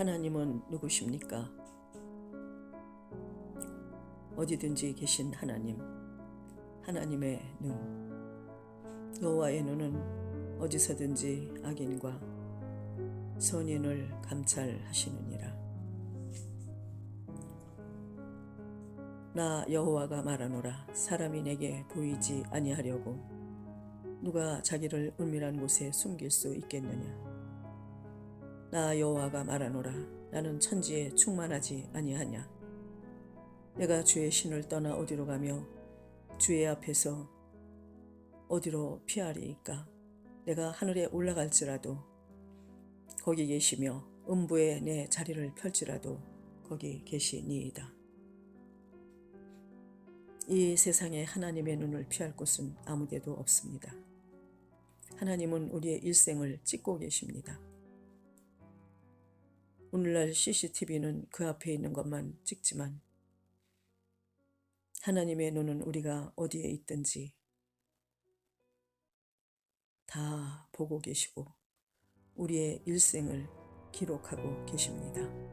하나님은 누구십니까? 어디든지 계신 하나님, 하나님의 눈. 여호와의 눈은 어디서든지 악인과 선인을 감찰하시느니라. 나 여호와가 말하노라 사람이 내게 보이지 아니하려고 누가 자기를 은밀한 곳에 숨길 수 있겠느냐 나 여호와가 말하노라 나는 천지에 충만하지 아니하냐 내가 주의 신을 떠나 어디로 가며 주의 앞에서 어디로 피하리이까 내가 하늘에 올라갈지라도 거기 계시며 음부에 내 자리를 펼지라도 거기 계시니이다. 이 세상에 하나님의 눈을 피할 곳은 아무데도 없습니다. 하나님은 우리의 일생을 찍고 계십니다. 오늘날 CCTV는 그 앞에 있는 것만 찍지만 하나님의 눈은 우리가 어디에 있든지 다 보고 계시고 우리의 일생을 기록하고 계십니다.